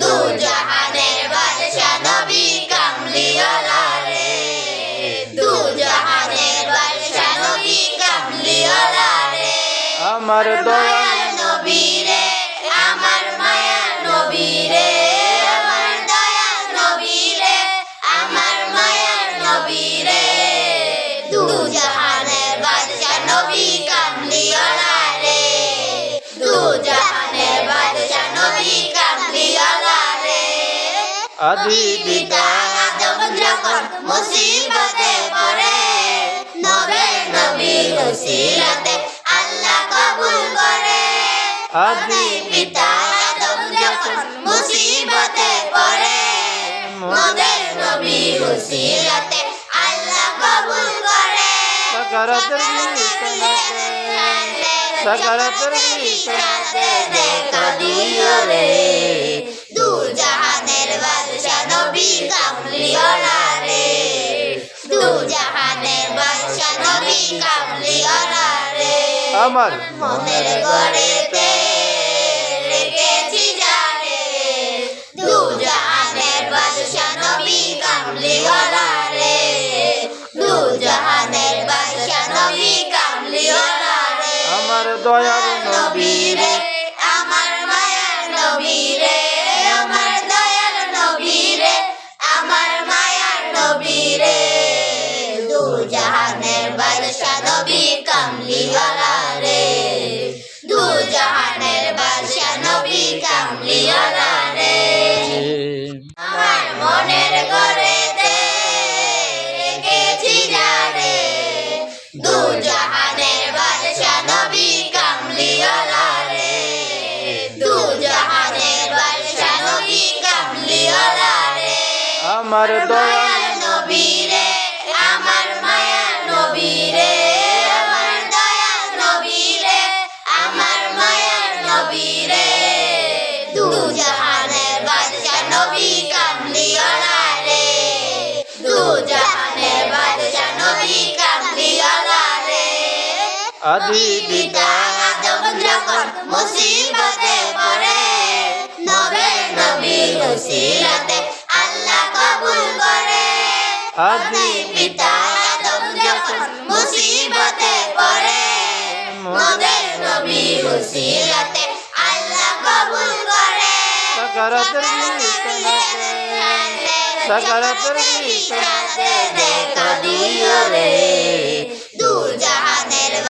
দু জাহানের নবী কামলিওয়ালা রে দু নবী কামলিওয়ালা আমার দয়াল নবী আমার মায়ার নবী রে। পিতা আদম যখন মুসিবতে পড়ে। নবে নবীর উসিলাতে আল্লাহ কবুল করে পিতা আদম যখন মুসিবতে পড়ে নবে নবীর উসিলাতে দু জাহানের বাদশা আমার মনের গড়েতে রেখেছি জানে। দু জাহানের বাদশা নবী কামলিওয়ালা রে দু জাহানের বাদশা নবী কামলিওয়ালা রে আমার দয়াল নবী নবীরে আমার মায়ার নবীরে আমার দয়াল নবীরে আমার মায়ার নবীরে দু জাহানের বাদশা নবী রে মনের ঘরেতে রেখেছি যারে দু জাহানের বাদশা নবী কামলিওয়ালা রে। দু জাহানের বাদশা নবী কামলিওয়ালা রে। আমার দয়াল দয়াল আদি পিতা আদম যখন মুসিবতে পড়ে। নবে নবীর উসিলাতে আল্লাহ কবুল করে। আদি পিতা আদম যখন মুসিবতে পড়ে। নবে নবীর উসিলাতে আল্লাহ কবুল করে। সাকারাতের বিছানাতে সাকারাতের বিছানাতে দেখা দিও রে। দু জাহানের